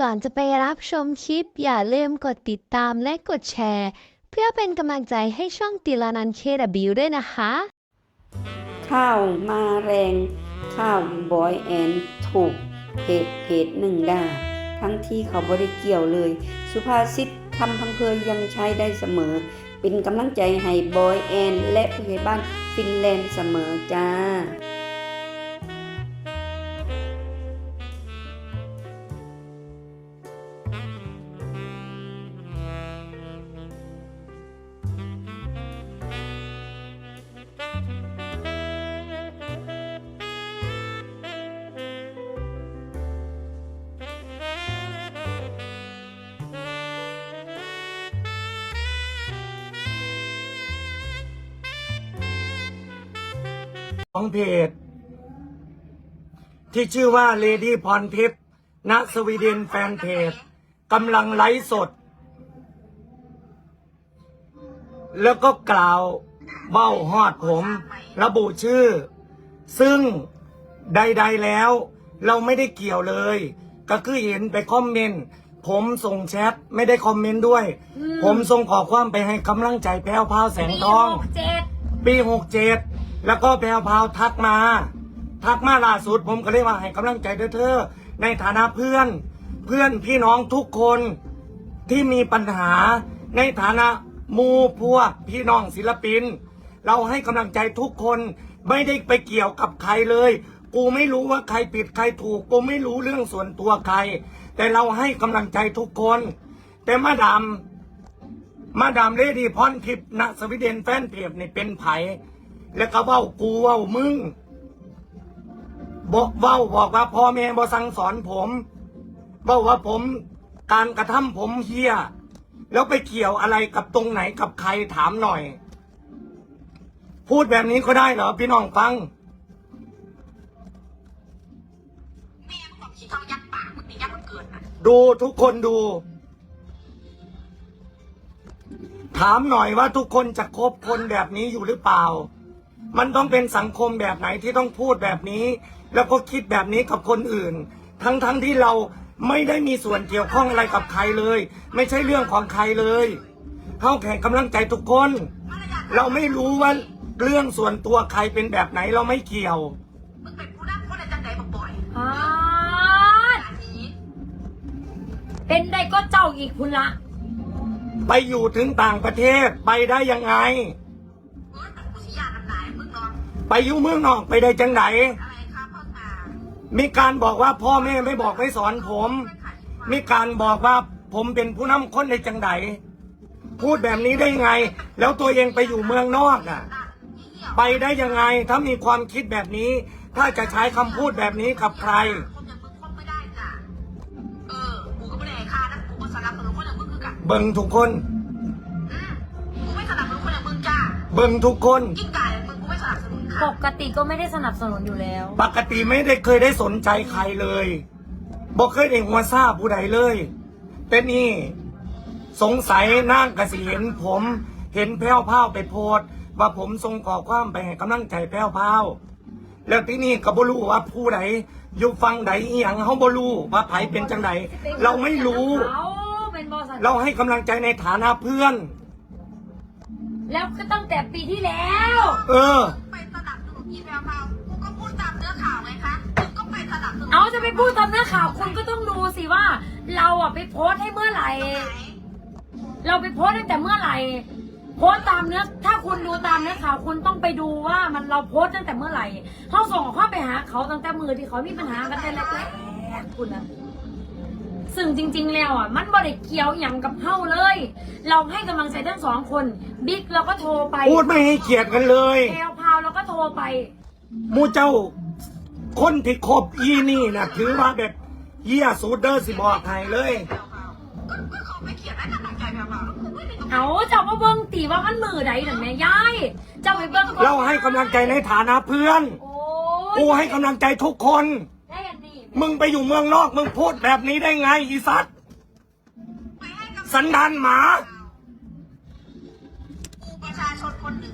ก่อนจะไปรับชมคลิป อย่าลืมกดติดตามและกดแชร์ เพื่อเป็นกำลังใจให้ช่องติลานันเคดบิวด้วยนะคะ ข้าวมาแรง ข้าวบอยแอนถูกเพจเพจหนึ่งด่าทั้งที่เขาบริเกี่ยวเลย สุภาษิตคำพังเพยยังใช้ได้เสมอ เป็นกำลังใจให้บอยแอนและผู้ใหญ่บ้านฟินแลนด์เสมอจ้า ของเพจ ที่ชื่อว่า Lady พรทิพย์ณสวีเดนแฟนเพจกำลังไลฟ์สด แล้วก็กล่าวเบ้าฮอดผม ระบุชื่อ ซึ่งใด ๆแล้ว เราไม่ได้เกี่ยวเลย ก็คือเห็นไปคอมเมนต์ผมส่งแชทไม่ได้คอมเมนต์ด้วย ผมส่งขอความไปให้กำลังใจแพ้วพราวแสงทองเจ็ดปีหกเจ็ด แล้วก็แพรวพาวทักมา ทักมาล่าสุดผมก็เลยว่าให้กำลังใจเด้อเธอในฐานะเพื่อน เพื่อนพี่น้องทุกคนที่มีปัญหาในฐานะมูพวกพี่น้องศิลปิน เราให้กำลังใจทุกคนไม่ได้ไปเกี่ยวกับใครเลย กูไม่รู้ว่าใครผิดใครถูก กูไม่รู้เรื่องส่วนตัวใคร แต่เราให้กำลังใจทุกคน แต่มาดามมาดามเลดี้พรทิพย์ณสวีเดนแฟนเพจนี่เป็นไผ แล้วก็เว้ากูเว้ามึงบอกเว้าบอกว่าพ่อแม่บ่สั่งสอนผมเว้าว่าผมการกระทำผมเฮียแล้วไปเกี่ยวอะไรกับตรงไหนกับใครถามหน่อย พูดแบบนี้ก็ได้เหรอพี่น้องฟังแม่มึงบอกขี้ทองยัดปากมึงตียัดมันเกิดนะดูทุกคนดู ถามหน่อยว่าทุกคนจะคบคนแบบนี้อยู่หรือเปล่า มันต้องเป็นสังคมแบบไหนที่ต้องพูดแบบนี้ แล้วก็คิดแบบนี้กับคนอื่น ทั้งๆทที่เราไม่ได้มีส่วนเกี่ยวข้องอะไรกับใครเลย ไม่ใช่เรื่องของใครเลยเข้าแข่งกำลังใจทุกคน เราไม่รู้ว่าเรื่องส่วนตัวใครเป็นแบบไหนเราไม่เกี่ยวมึงเป็นผู้นำคนในจังไหนบอกบ่อยอ่าอันนี้เป็นได้ก็เจ้าอีกคุณละ ไปอยู่ถึงต่างประเทศไปได้ยังไง ไปอยู่เมืองนอกไปได้จังไหน อะไรครับพ่อตามีการบอกว่าพ่อแม่ไม่บอกไม่สอนผม มีการบอกว่าผมเป็นผู้นำคนในจังไดพูดแบบนี้ได้ไง แล้วตัวเองไปอยู่เมืองนอกอะ ไปได้ยังไงถ้ามีความคิดแบบนี้ ถ้าจะใช้คำพูดแบบนี้กับใคร คนอย่างมึงคบไม่ได้จ้ะเออกูก็ไม่ได้ให้ค่านะกูก็สนับสนุนคนอย่างมึงคือกันเบิ่งทุกคน อืมกูไม่สนับสนุนคนอย่างมึงจ้าเบิ่งทุกคน ยิ่งกายอย่างมึงกูไม่สนับสนุน ปค่ะกติก็ไม่ได้สนับสนุนอยู่แล้ว ปกติไม่ได้เคยได้สนใจใครเลยบอกเคยเองหัวซาผู้ใดเลย แต่นี่สงสัยนางกสิเห็นผมเห็นแพ้วพราวไปโพสต์ว่าผมส่งขอความไปให้กำลังใจแพ้วพราวแล้วที่นี่ก็บ่รู้ว่าผู้ใดอยู่ฟังใดอีหยังเขาบ่รู้ว่าไผเป็นจังใดเราไม่รู้เขาเป็นบอสเราให้กำลังใจในฐานะเพื่อน แล้วก็ตั้งแต่ปีที่แล้ว เออไปสนับ สนุนอีแววเมากูก็พูดตามเนื้อข่าวไงคะมึงก็ไปสนับสนุนเอาจะไปพูดตามเนื้อข่าวคุณก็ต้องดูสิว่า เราอะไปโพสต์ให้เมื่อไหร่ เราไปโพสต์ตั้งแต่เมื่อไหร่ โพสต์ตามเนื้อ ถ้าคุณดูตามเนื้อข่าวคุณต้องไปดูว่ามันเราโพสต์ตั้งแต่เมื่อไหร่เขาส่งข้อไปหาเขาตั้งแต่มือที่เขามีปัญหากันแต่แรกๆคุณนะซึ่งจริง ๆ แล้วอะมันบริเกี่ยวอย่างกับเฮาเลย เราให้กำลังใจทั้งสองคน บิ๊กเราก็โทรไปพูดไม่ให้เกียรติกันเลย แพลวพราวเราก็โทรไปห มูเจ้า คนที่คบอีนี่นะถือว่าแบบเยี่ยสูดเดอร์สิบอกให้เลยก็ก็เขาไม่เขียนให้กำลังใจแววเมาแล้วกูไม่ได้เอาเจ้ามาเบิ้งตีว่ามันมือใดหนึ่งแม่ยายเจ้าไปเบิ้งก่อนเราให้กำลังใจในฐานะเพื่อนโอ้กูให้กำลังใจทุกคน ได้อันนี้มึงไปอยู่เมืองนอกมึงพูดแบบนี้ได้ไงอีสัตว์ไปให้กำลังใจสันดานหมากูประชาชนคนหนึ่งกู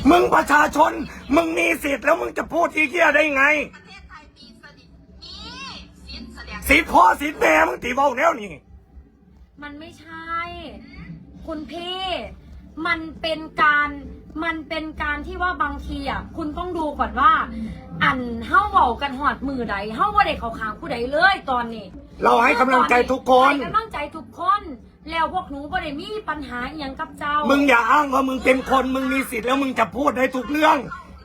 มีมึงประชาชน มึงมีสิทธิ์แล้วมึงจะพูดที่เกียได้ไงประเทศไทยมีสนิทมีสิทธิ์แสดงสิทธิ์พ่อสิทธิ์แม่มึงตีเบาแล้วนี่ มันไม่ใช่ คุณพี่ มันเป็นการมันเป็นการที่ว่าบางทีอะคุณต้องดูก่อนว่า อันเฮ้าเว้ากันหอดมือใดเฮ้าว่าเด็กเขาขางผู้ใดเลยตอนนี้ เราให้กำลังใจทุกคน ให้กำลังใจทุกคน แล้วพวกหนูบ่ได้มีปัญหาอหย่างกับเจ้า มึงอย่าอ้างว่ามึงเป็นคนมึงมีสิทธิ์แล้วมึงจะพูดได้ทุกเรื่อง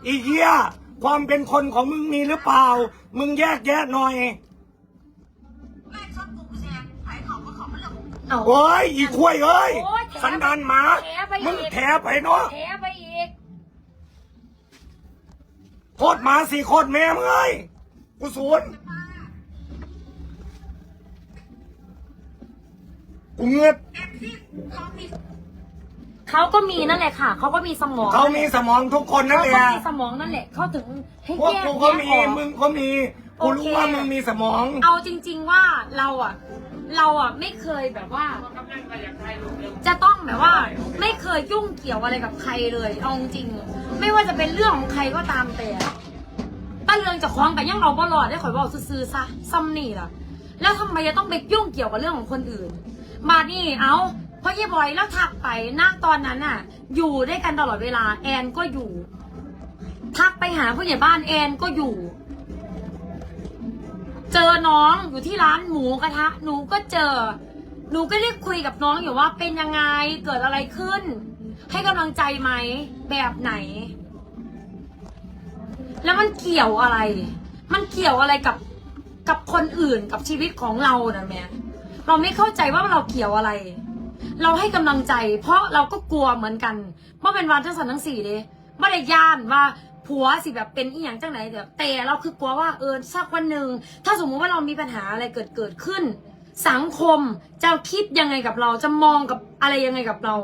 อีเหี้ยความเป็นคนของมึงมีหรือเปล่า มึงแยกแยะหน่อยแม่ชอบกูกูแซงไผ่เขาก็เขาไม่เลือกเอาโอ้ยอีกล้วยเอ้ย โอ้ยแถสันดานหมา แถไปอีกมึงแถไปเนาะแถไปอีก โคตรหมาสี่โคตรแม่มึงเอ้ยกูศูนย์ กูเงือดเอฟซีเขามีเขาก็มีนั่นแหละค่ะ เขาก็มีสมองเขามีสมองทุกคนนั่นเขาแหก็ละมีสมองนั่นแหละ เขาถึงให้พวกแยกกูก็มีแยออกมึงก็มีกูรู้โอเค ว่ามึงมีสมอง เอาจริง ๆว่าเราอะ เราอะไม่เคยแบบว่า จะต้องแบบว่า ไม่เคยยุ่งเกี่ยวอะไรกับใครเลยเอาจริงๆไม่ว่าจะเป็นเรื่องของใครก็ตามแต่ป้าเรืองจะคล้องกันยังเราบ่รอดได้ข่อยบอกซื้อๆซะซัมนี่ล่ะ แล้วทำไมจะต้องไปยุ่งเกี่ยวกับเรื่องของคนอื่น มานี่เอาเพราะเย่บอยแล้วทักไปนะตอนนั้นน่ะอยู่ด้วยกันตลอดเวลา แอนก็อยู่ ทักไปหาผู้ใหญ่บ้านแอนก็อยู่ เจอน้องอยู่ที่ร้านหมูกระทะ หนูก็เจอ หนูก็ได้คุยกับน้องอยู่ว่าเป็นยังไงเกิดอะไรขึ้น ให้กำลังใจไหมแบบไหน แล้วมันเกี่ยวอะไร มันเกี่ยวอะไรกับกับคนอื่นกับชีวิตของเรานะแม่ เราไม่เข้าใจว่าเราเกี่ยวอะไร เราให้กำลังใจ เพราะเราก็กลัวเหมือนกันว่าเป็นวันทั้งสันทั้งสี่เลยไม่ได้ย่านว่าผัวสิแบบเป็นอีหยังจังไหนแต่แต่เราคือกลัวว่าเออสักวันหนึ่งถ้าสมมุติว่าเรามีปัญหาอะไรเกิดเกิดขึ้น สังคมจะคิดยังไงกับเราจะมองกับอะไรยังไงกับเรา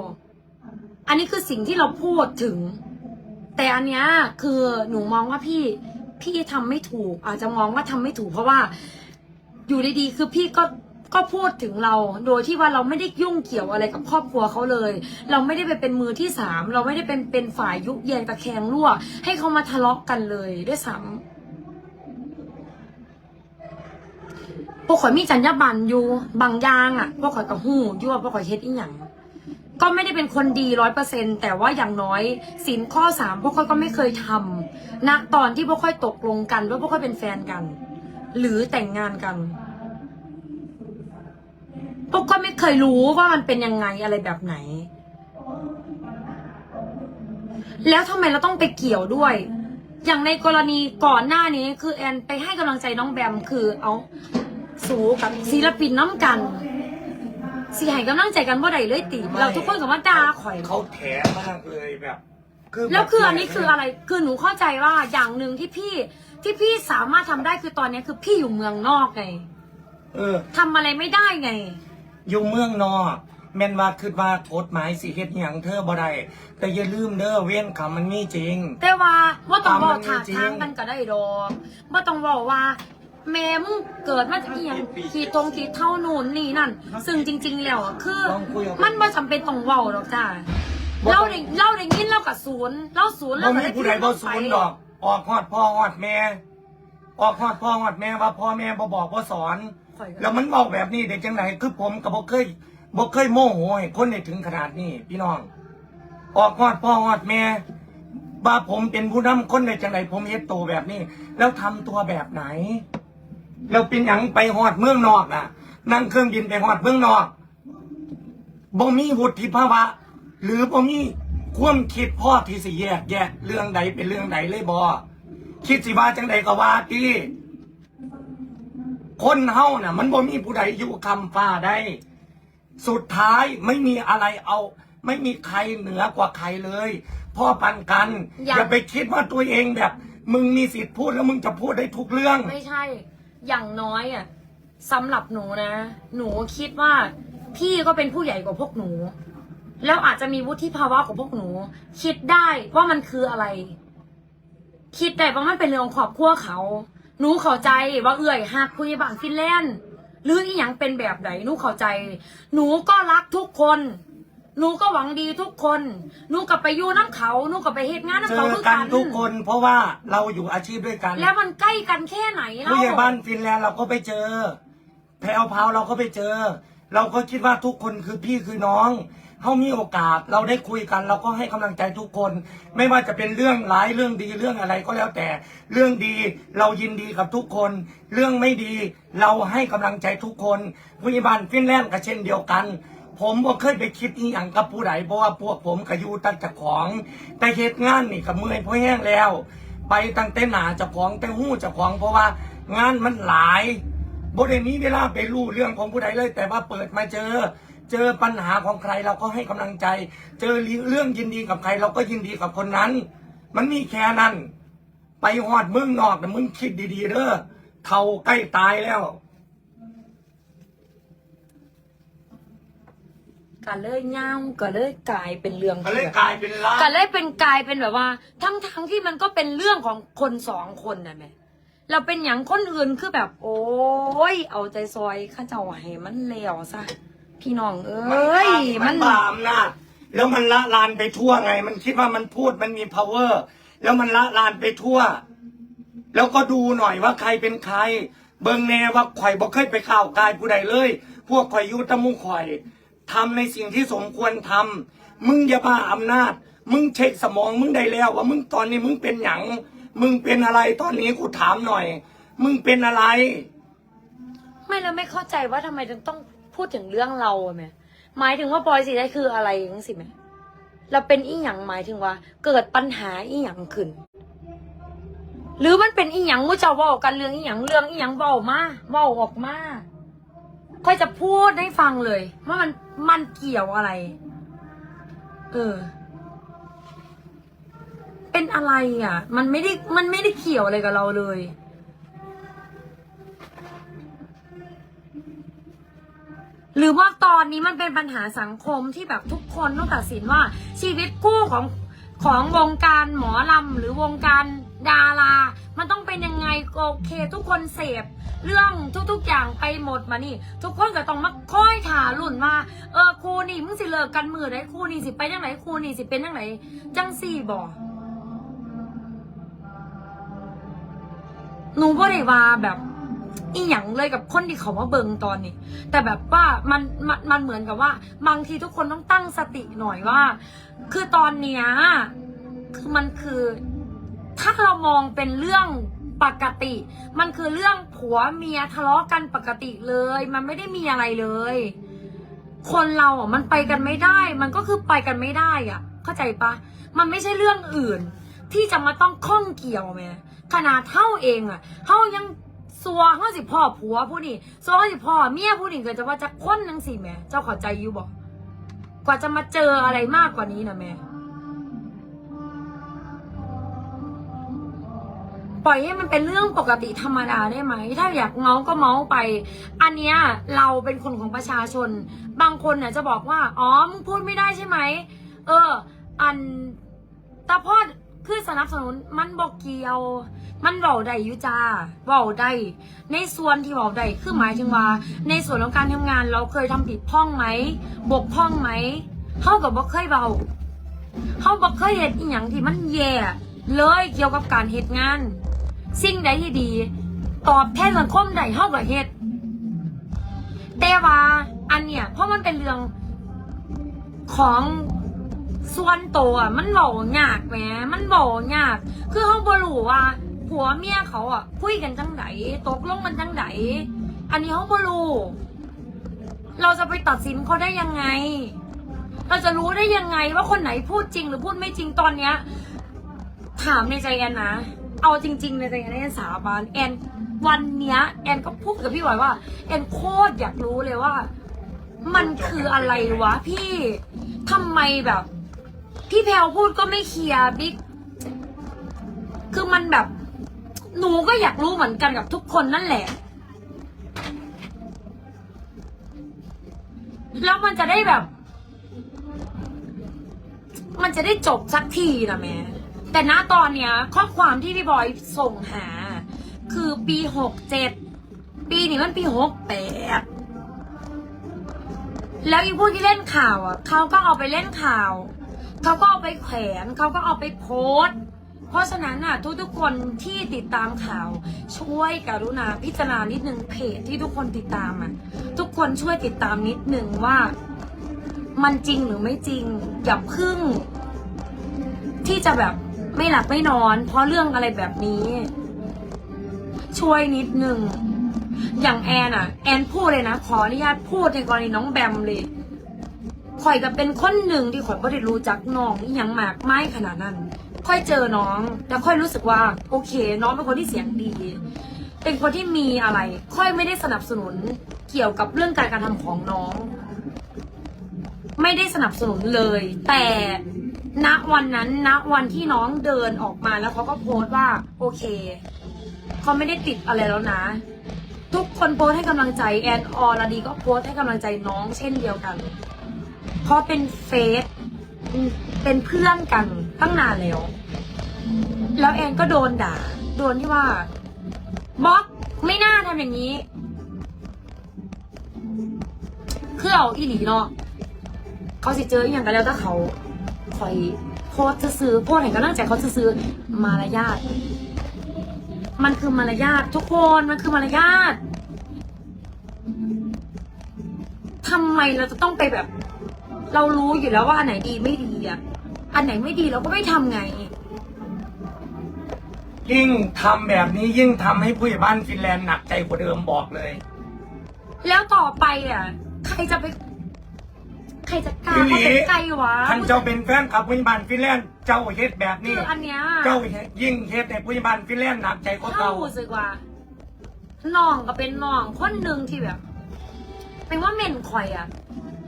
อันนี้คือสิ่งที่เราพูดถึง แต่อันเนี้ยคือหนูมองว่าพี่พี่ทำไม่ถูก อาจจะมองว่าทำไม่ถูกเพราะว่า อยู่ดีๆคือพี่ก็ ก็พูดถึงเราโดยที่ว่าเราไม่ได้ยุ่งเกี่ยวอะไรกับครอบครัวเขาเลย เราไม่ได้ไปเป็นมือที่สามเราไม่ได้เป็นเป็นฝ่ายยุแยงตะแคงรั่ว ให้เขามาทะเลาะกันเลยด้วยซ้ำพวกข่อยมีจรรยาบรรณอยู่บางอย่างอะพวกข่อยกับหูยู่วพวกข่อยเฮ็ดอีหยังก็ไม่ได้เป็นคนดีร้อยเปอร์เซ็นแต่ว่าอย่างน้อยสินข้อสามพวกค่อยก็ไม่เคยทำณตอนที่พวกค่อยตกลงกันว่าพวกค่อยเป็นแฟนกัน หรือแต่งงานกัน พวกค่อยไม่เคยรู้ว่ามันเป็นยังไงอะไรแบบไหน แล้วทำไมเราต้องไปเกี่ยวด้วย อย่างในกรณีก่อนหน้านี้ คือแอนไปให้กำลังใจน้องแบมคือเอาสูกับศิลปินน้ำกันสิให้กำลังใจกันว่าใดเลยตีเราทุกคนกับว่าด่าข่อย เขาแถมากเลยแบบแล้วคืออันนี้คืออะไร คือหนูเข้าใจว่าอย่างหนึ่งที่พี่ที่พี่สามารถทำได้คือตอนนี้คือพี่อยู่เมืองนอกไงเออทำอะไรไม่ได้ไง อยู่เมืองนอก แม่นว่าคือว่ากฎหมายสิเฮ็ดหยังเธอบ่ได้แต่อย่าลืมเด้อเว้นคำมันมีจริง แต่ว่าว่าต้องบอกตามมันถากจริงทางกันก็ได้ดอกว่าต้องบอกว่า แม่มึงเกิดมาจากอหย่างขีดตรงขีดเท่านู่นนี่นั่น ซึ่งจริง ๆ แล้วอะคือลองคุยกับมันว่าจำเป็นต้องเว้าหรอกจ้าบ่ต้องเล่าได้เล่าได้ยินเล่ากับศูนย์เล่าศูนย์แล้บ่วมีผู้ใดบ่ศูนย์ดอก ออกฮอดพ่อฮอดแม่ ออกฮอดพ่อฮอดแม่ว่าพ่อแม่บ่บอกบ่สอนข่อยก็ แล้วมันบอกแบบนี้ได้จังไดคือผมก็บ่เคยบ่เคยโมโหให้คนได้ถึงขนาดนี้ พี่น้อง ออกฮอดพ่อฮอดแม่ว่าผมเป็นผู้นำคนได้จังไดผมเฮ็ดตัวแบบนี้ แล้วทำตัวแบบไหน แล้วเป็นหยังไปฮอดเมืองนอกน่ะ นั่งเครื่องบินไปฮอดเมืองนอกบ่มีวุฒิภาวะ หรือบ่มีความคิดพ่อที่สิแยกแยะเรื่องใดเป็นเรื่องใดเลยบ่คิดสิว่าจังใดก็ว่าติ คนเฮาน่ะ มันบ่มีผู้ใดอยู่คำฟ้าได้ สุดท้ายไม่มีอะไรเอา ไม่มีใครเหนือกว่าใครเลย พ่อปันกัน อย่า อย่าไปคิดว่าตัวเองแบบ มึงมีสิทธิ์พูดแล้วมึงจะพูดได้ทุกเรื่อง ไม่ใช่ อย่างน้อยอะสำหรับหนูนะ หนูคิดว่าพี่ก็เป็นผู้ใหญ่กว่าพวกหนู แล้วอาจจะมีวุฒิภาวะของพวกหนู คิดได้ว่ามันคืออะไร คิดได้ว่ามันเป็นเรื่องของครอบครัวเขา หนูเข้าใจว่าเอื่อยหักคุยบางฟินแลนด์หรืออีหยังเป็นแบบไหนหนูเข้าใจ หนูก็รักทุกคน หนูก็หวังดีทุกคน หนูกลับไปอยู่น้ำเขา หนูกลับไปเฮ็ดงานเจน้ำเขาอคือกักันนทุกคนเพราะว่าเราอยู่อาชีพด้วยกันแล้วมันใกล้กันแค่ไหนเล่าผู้ใหญ่บ้านฟินแลนด์เราก็ไปเจอ แพรวพราวเราก็ไปเจอ เราก็คิดว่าทุกคนคือพี่คือน้อง เขามีโอกาสเราได้คุยกันเราก็ให้กำลังใจทุกคน ไม่ว่าจะเป็นเรื่องร้ายเรื่องดีเรื่องอะไรก็แล้วแต่ เรื่องดีเรายินดีกับทุกคน เรื่องไม่ดีเราให้กำลังใจทุกคนพยาบาลฟินแลนด์ก็เช่นเดียวกัน ผมก็เคยไปคิดอีหยังกับผู้ใดเพราะว่าพวกผมก็อยู่ตั้งแต่ของ แต่เหตุงานนี่ก็เมื่อเพราะแห้งแล้ว ไปตั้งแต่หนาจ้าของแต่หู้จ้าของ เพราะว่างานมันหลายบ่ได้มีเวลาไปรู้เรื่องของผู้ใดเลย แต่ว่าเปิดมาเจอ เจอปัญหาของใครเราก็ให้กำลังใจ เจอเรื่องยินดีกับใคร เราก็ยินดีกับคนนั้น มันมีแค่นั้น ไปหอดมึงนอกแต่มึงคิดดีๆเด้อเท่าใกล้ตายแล้วก็เลยเงาก็เลยกลายเป็นเรื่องก็เลยกลายเป็นล้านก็เลยเป็นกลายเป็นแบบว่า ทั้งทั้งที่มันก็เป็นเรื่องของคนสองคนนะแม่เราเป็นอย่างคนอื่นคือแบบ โอ้ยเอาใจซอยข้าเจ้าให้มันเลวซะ พี่น้องเอ้ยมัมันนบาอำนาจแล้วมันละลานไปทั่วไง มันคิดว่ามันพูดมันมี power แล้วมันละลานไปทั่ว แล้วก็ดูหน่อยว่าใครเป็นใคร เบิ่งแน่ว่าข่อยบ่เคยไปข่าวกายผู้ใดเลย พวกข่อยอยุตะมุงข่อยทำในสิ่งที่สมควรทำมึงอย่าบ้าอำนาจ มึงเช็คสมองมึงได้แล้ว ว่ามึงตอนนี้มึงเป็นหยังมึงเป็นอะไรตอนนี้กูถามหน่อย มึงเป็นอะไร ไม่แล้วไม่เข้าใจว่าทำไมถึงต้อง พูดถึงเรื่องเราอะแม่หมายถึงว่าปอยสีได้คืออะไรยังสิแม่เราเป็นอีหยังหมายถึงว่า เกิดปัญหาอีหยังขึ้น หรือมันเป็นอีหยังมู้เจ้าเว่ากันเรื่องอีหยังเรื่องอีหยังเบามาเบาออกมาค่อยจะพูดให้ฟังเลย ว่ามันมันเกี่ยวอะไร เออ เป็นอะไรอะ มันไม่ได้มันไม่ได้เกี่ยวอะไรกับเราเลย หรือว่าตอนนี้มันเป็นปัญหาสังคมที่แบบทุกคนต้องตัดสินว่าชีวิตคู่ของของวงการหมอลำหรือวงการดารา มันต้องเป็นยังไงโอเค ทุกคนเสพเรื่องทุกๆอย่างไปหมดมานี่ ทุกคนก็ต้องมาค่อยถาลุ่นว่าเออครูนี่มึงสิเลิกกันมือได้ครูนี่สิไปยังไงครูนี่สิเป็นยังไงจังสี่บอกหนูบ่ได้ว่าแบบ อีหยังเลยกับคนที่เขามาเบิงตอนนี้ แต่แบบว่ามันมันมันเหมือนกับว่า บางทีทุกคนต้องตั้งสติหน่อยว่า คือตอนเนี้ยคือมันคือ ถ้าเรามองเป็นเรื่องปกติ มันคือเรื่องผัวเมียทะเลาะกันปกติเลย มันไม่ได้มีอะไรเลย คนเราอะมันไปกันไม่ได้ มันก็คือไปกันไม่ได้อะ เข้าใจปะมันไม่ใช่เรื่องอื่น ที่จะมาต้องข้องเกี่ยวแม่ขนาดเท่าเองอะเท่ายัง ซัวเท่าสิพ่อผัวผู้นี่ซัวเท่าสิพ่อเมียผู้นี่เกิดจะว่าจะค้นนังสิแม่เจ้าขอใจอยู่บอกกว่าจะมาเจออะไรมากกว่านี้นะแม่ปล่อยให้มันเป็นเรื่องปกติธรรมดาได้ไหม ถ้าอยากเมาก็เมาไป อันเนี้ยเราเป็นคนของประชาชน บางคนเนี่ยจะบอกว่า อ๋อ มึงพูดไม่ได้ใช่ไหม เออ อันตาพอ คือสนับสนุนมันบอกเกี่ยว มันเบาได้ยุจ้าเบาได้ในส่วนที่เบาได้คือหมายถึงว่า ในส่วนของการทำงาน เราเคยทำผิดพร่องไหม บกพร่องไหมเท่ากับบ่เคยเบาเขาบอกเคยเห็นอีหยังที่มันแย่เลยเกี่ยวกับการเหตุงาน สิ่งใดที่ดี ตอบแทนสังคมใดเท่ากับเหตุแต่ว่าอันเนี้ยเพราะมันเป็นเรื่องของ ส่วนตัวอะมันเบายากแหมมันเบายาก คือเขาบรู้ว่าผัวเมียเขาอะคุยกันจังไดตกลงกันจังไดอันนี้เขาบรู้เราจะไปตัดสินเขาได้ยังไง เราจะรู้ได้ยังไงว่าคนไหนพูดจริงหรือพูดไม่จริงตอนเนี้ย ถามในใจแอนนะ เอาจริง ๆ ในใจแอนแอนสาบานแอนวันเนี้ย แอนก็พูดกับพี่หวายว่า แอนโคตรอยากรู้เลยว่า มันคืออะไรวะพี่ทำไมแบบ พี่แพลวพูดก็ไม่เคลียร์บิ๊กคือมันแบบ หนูก็อยากรู้เหมือนกันกับทุกคนนั่นแหละ แล้วมันจะได้แบบ มันจะได้จบสักทีนะแม่แต่ณตอนเนี้ย ข้อความที่พี่บอยส่งหา คือปีหกเจ็ดปีนี้มันปีหกแปดแล้วอีพวกที่เล่นข่าวอะเขาก็เอาไปเล่นข่าว เขาก็เอาไปแขวนเขาก็เอาไปโพสต์ เพราะฉะนั้นน่ะทุกทุกๆคนที่ติดตามข่าว ช่วยกรุณาพิจารณานิดนึงเพจที่ทุกคนติดตามอะทุกคนช่วยติดตามนิดนึงว่า มันจริงหรือไม่จริงอย่าพึ่ง ที่จะแบบไม่หลับไม่นอน เพราะเรื่องอะไรแบบนี้ ช่วยนิดนึงอย่างแอนอะ แอนพูดเลยนะ ขออนุญาตพูดในกรณีน้องแบมเลย ข่อยก็เป็นคนหนึ่งที่ข่อยไม่ได้รู้จักน้องอหยังมากไม่ขนาดนั้น ค่อยเจอน้อง แต่ค่อยรู้สึกว่า โอเค น้องเป็นคนที่เสียงดี เป็นคนที่มีอะไร ค่อยไม่ได้สนับสนุนเกี่ยวกับเรื่องการการทำของน้อง ไม่ได้สนับสนุนเลย แต่ณวันนั้นณวันที่น้องเดินออกมาแล้วเขาก็โพสต์ว่า โอเคเขาไม่ได้ติดอะไรแล้วนะ ทุกคนโพสต์ให้กำลังใจแอนออรดีก็โพสต์ให้กำลังใจน้องเช่นเดียวกัน เพราะเป็นเฟซเป็นเพื่อนกันตั้งนานแล้ว แล้วแอนก็โดนด่า โดนที่ว่าบล็อกไม่น่าทำอย่างนี้ คือเอาอีหลีเนาะเขาสิเจออย่างกันแล้วถ้าเขาคอยโพสต์ซื้อโพสเห็นกำลังใจเขาจะซื้อมารยาทมันคือมารยาททุกคนมันคือมารยาททำไมเราจะต้องไปแบบ เรารู้อยู่แล้วว่าอันไหนดีไม่ดีอะอันไหนไม่ดีเราก็ไม่ทำไง ยิ่งทำแบบนี้ยิ่งทำให้ผู้ใหญ่บ้านฟินแลนด์หนักใจกว่าเดิมบอกเลย แล้วต่อไปอะใครจะไป ใครจะกล้าเข้าไปใกล้วะท่านเจ้าเป็นแฟนกับผู้ใหญ่บ้านฟินแลนด์เจ้าเฮ็ดแบบนี้คืออันเนี้ย เจ้าเฮ็ดยิ่งเฮ็ดในผู้ใหญ่บ้านฟินแลนด์หนักใจกว่าเข้าเก่ารู้สึกว่าน้องก็เป็นน้องคนหนึ่งที่แบบเป็นว่าเม่นข่อยอะ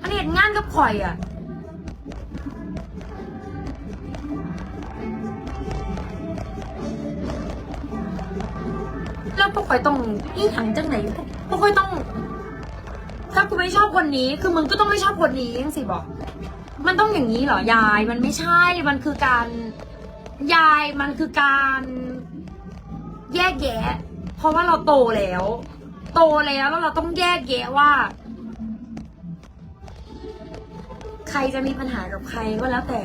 อันนี้เห็นงานกับข่อยอะแล้วพวกข่อยต้องอีหังจังไหนพวกพวกข่อยต้อง ถ้ากูไม่ชอบคนนี้ คือมึงก็ต้องไม่ชอบคนนี้ยังสิบอก มันต้องอย่างนี้เหรอยาย มันไม่ใช่ มันคือการยายมันคือการแยกแยะ เพราะว่าเราโตแล้ว โตแล้วแล้วเราต้องแยกแยะว่า ใครจะมีปัญหากับใครก็แล้วแต่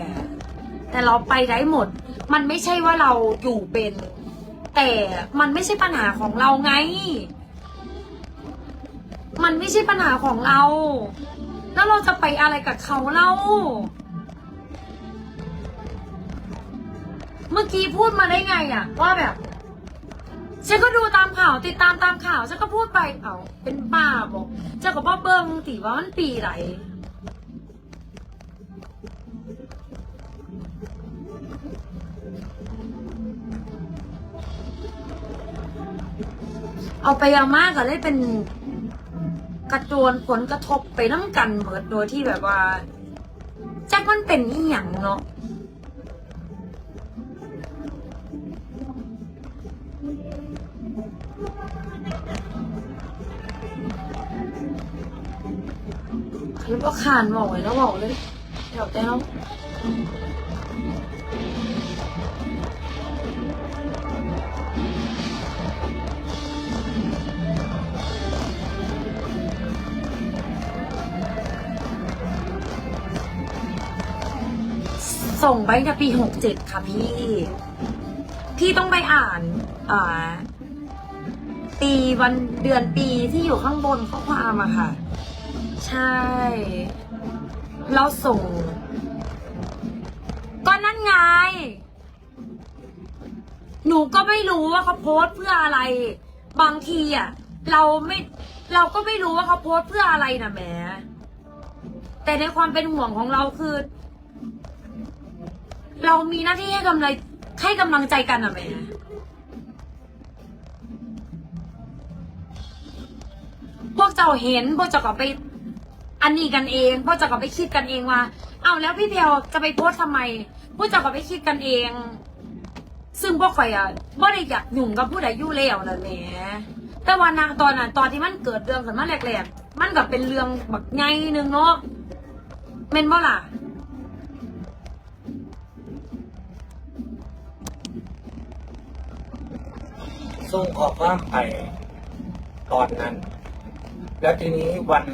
แต่เราไปได้หมด มันไม่ใช่ว่าเราอยู่เป็น แต่มันไม่ใช่ปัญหาของเราไง มันไม่ใช่ปัญหาของเรา แล้วเราจะไปอะไรกับเขาเล่าเมื่อกี้พูดมาได้ไงอะว่าแบบฉันก็ดูตามข่าวติดตามตามข่าวฉันก็พูดไปเอาเป็นป้าบอกเจ้ากับพ่อเบิ้งติว่ามันปีไหน เอาไปเอามากก็เลยเป็นกระโจนผลกระทบไปน้ำกันเหมือนโดยที่แบบว่าแจ็คมันเป็นอีหยังเนาะแล้วก็ขานบอกไว้แล้วบอกเลยเดี๋ยวแต่เราะ ส่งไปในปีหกเจ็ดค่ะพี่ พี่ต้องไปอ่านอ่าปีวันเดือนปีที่อยู่ข้างบนข้อความอะค่ะ ใช่ เราส่ง ก็นั่นไง หนูก็ไม่รู้ว่าเขาโพสต์เพื่ออะไร บางทีอะเราไม่เราก็ไม่รู้ว่าเขาโพสต์เพื่ออะไรนะแหมแต่ในความเป็นห่วงของเราคือ เรามีหน้าที่ให้กำลังให้กำลังใจกันนะแหมพวกเจ้าเห็นพวกเจ้าก็ไป อันนี้กันเอง พวกเจ้าก็ไปคิดกันเองว่า เอาแล้วพี่เพียวจะไปโพสทำไม พวกเจ้าก็ไปคิดกันเอง ซึ่งพวกข่อยอะบ่ได้อยากยุ่งกับผู้ใดยู่แล้วนั่นแหละแต่ว่านางตอนนั้นตอนที่มันเกิดเรื่องขึ้นมาแรกๆมันก็เป็นเรื่องแบบไงหนึงเนาะเม่นบ่ล่ะ ส่งข้อความไปตอนนั้น แล้วทีนี้วัน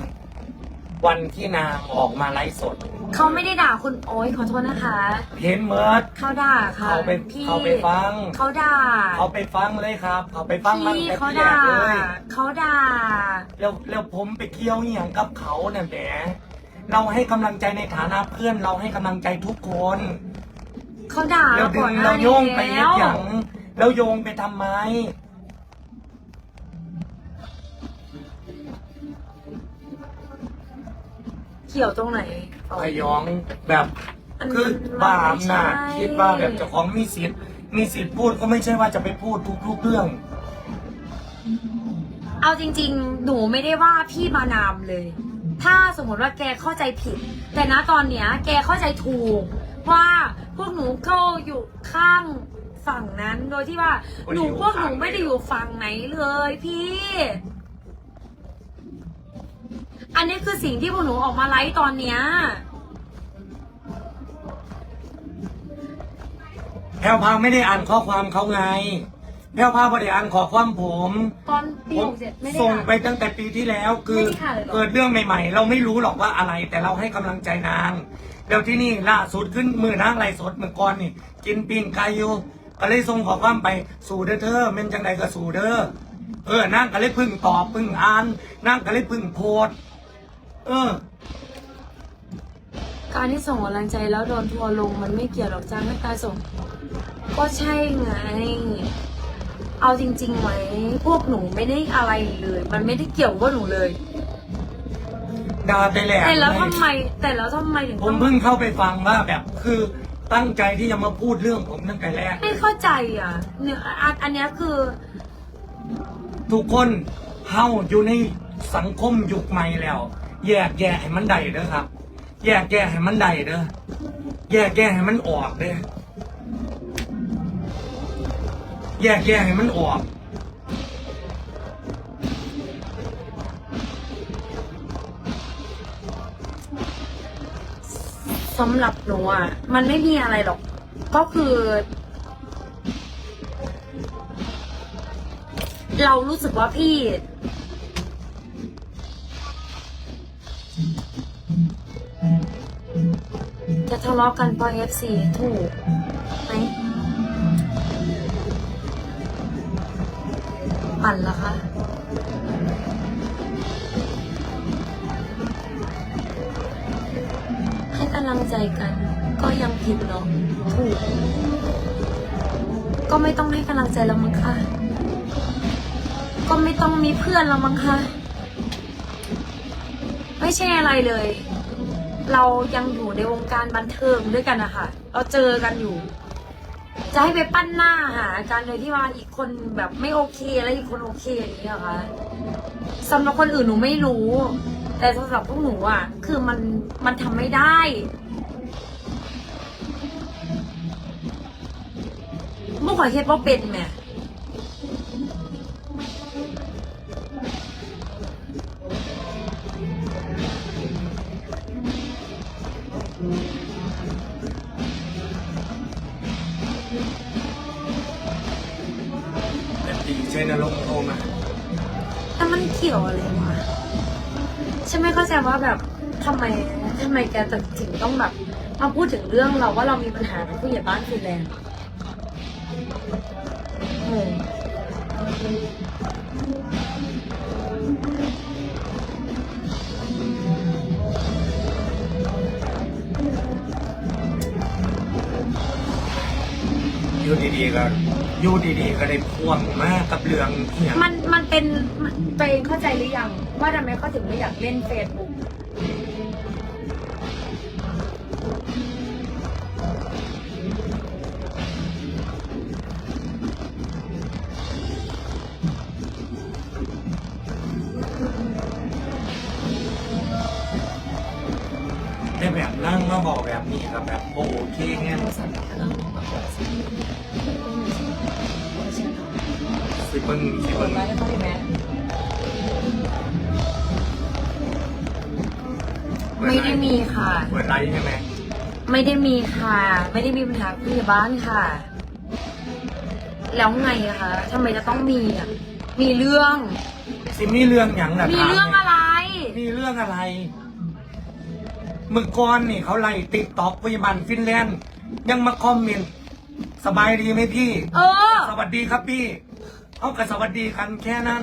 วันที่นางออกมาไลฟ์สด เขาไม่ได้ด่าคุณโอ๊ยขอโทษนะคะ เห็นเมิดเขาด่าค่ะเขาไปพี่เขาไปฟัง เขาด่าเขาไปฟังเลยครับ เขาไปฟังมันพี่แต่เขาที่แรด่ากเลยเขาด่าแล้วแล้วผมไปเคี่ยวอหย่างกับเขาเนี่ยแหมเราให้กำลังใจในฐานะเพื่อนเราให้กำลังใจทุกคนเขาด่าแล้วดึก่อนงหน้าเราโยนี้งไปเฮ็แล้ดวอย่างแล้วโยงไปทำไม เกี่ยวตรงไหนพยองแบบอันคือมันบาปน่ะไม่ใช่คิดว่าแบบเจ้าของมีสิทธิ์มีสิทธิ์พูดก็ไม่ใช่ว่าจะไปพูดทุกๆเรื่อง เอาจริง ๆ หนูไม่ได้ว่าพี่มานามเลย ถ้าสมมติว่าแกเข้าใจผิด แต่ณตอนเนี้ย แกเข้าใจถูกว่าพวกหนูเข้าอยู่ข้างฝั่งนั้น โดยที่ว่าคนหอยู่นูพวกหนูฝั่งไหนไม่ได้อยู่ฝั่งไหนเลยพี่ อันนี้คือสิ่งที่พวกหนูออกมาไลฟ์ตอนเนี้ย แพลวพาวไม่ได้อ่านข้อความเขาไง แพลวพาวไม่ได้อ่านข้อความผมตอนปีผมหกเจ็ดไม่ได้ส่งอ่านไปตั้งแต่ปีที่แล้วคือไม่ได้อ่านเลยเหรอ เกิดเรื่องใหม่ ๆ เราไม่รู้หรอกว่าอะไร แต่เราให้กำลังใจนางเดี๋ยวที่นี่ล่าสุดขึ้นมือนางไรสดเมื่อก่อนนี่ กินปิ้งไก่อยู่ก็เลยส่งข้อความไปสู่เด้อเธอเม่นจังใดก็สู่เด้อเออนางก็เลยพึ่งตอบพึ่งอ่านนางก็เลยพึ่งโพสต์ เออ การที่ส่งกำลังใจแล้วโดนทัวร์ลงมันไม่เกี่ยวหรอกจ้าไม่การส่ง ก็ใช่ไง เอาจริงๆไหมพวกหนูไม่ได้อะไรเลย มันไม่ได้เกี่ยวกับพวกหนูเลยด่าไปแล้วแต่แล้วทำไม แต่แล้วทำไมถึงผต้อมงเพิ่งเข้าไปฟังว่าแบบคือตั้งใจที่จะมาพูดเรื่องผมตั้งแต่แรก ไม่เข้าใจอะเนี่ยอันอันเนี้ยคือ ทุกคนเฮาอยู่ในสังคมยุคใหม่แล้ว แยกแยะให้มันได้เด้อครับ แยกแยะให้มันได้เด้อแยกแยะให้มันออกเด้อแยกแยะให้มันออกสำหรับหนูอะมันไม่มีอะไรหรอก ก็คือ เรารู้สึกว่าพี่ จะทะเลาะกันเพราะ FC ถูกไหมปั่นเหรอคะให้กำลังใจกัน ก็ยังผิดเนาะถูก ก็ไม่ต้องให้กำลังใจแล้วมั้งค่ะก็ไม่ต้องมีเพื่อนแล้วมั้งค่ะไม่ใช่อะไรเลย เรายังอยู่ในวงการบันเทิงด้วยกันนะคะเราเจอกันอยู่ จะให้ไปปั้นหน้าหากันเลยที่ว่าอีกคนแบบไม่โอเคแล้วอีกคนโอเคอย่างนี้เหรอคะสำหรับคนอื่นหนูไม่รู้ แต่สำหรับพวกหนูอะ คือมันมันทำไม่ได้เมื่อก่อนคิดว่าเป็นแหม่ แต่นลงค์โทรมาแต่มันเกี่ยวอะไรวะฉันไม่เข้าใจว่าแบบทำไมทำไมแกถึงต้องแบบมาพูดถึงเรื่องเราว่าเรามีปัญหากับผู้ใหญ่บ้านฟินแลนด์งงอยู่ดีๆก็ อยู่ดีๆก็ได้พ่วงมากกับเรื่องเนี่ย มันมันเป็นมันตัวเองเข้าใจหรือยังว่าทำไมเขาถึงไม่อยากเล่นเฟซบุ๊ก สิเบิ้งสิเบิ้งไม่ได้มีค่ะ เปิดไลฟ์ใช่ไหมไม่ได้มีค่ะ ไม่ได้มีปัญหาพี่บ้านค่ะ แล้วไงคะทำไมจะต้องมีอะมีเรื่อง สิมีเรื่องอย่างแบบมีเรื่องอะไร มีเรื่องอะไรเมื่อก่อนนี่เขาไล่ติ๊กต็อกพยาบาลฟินแลนด์ยังมาคอมเมนต์สบายดีไหมพี่ เออ สวัสดีครับพี่ เอากระสวัสดีกันแค่นั้น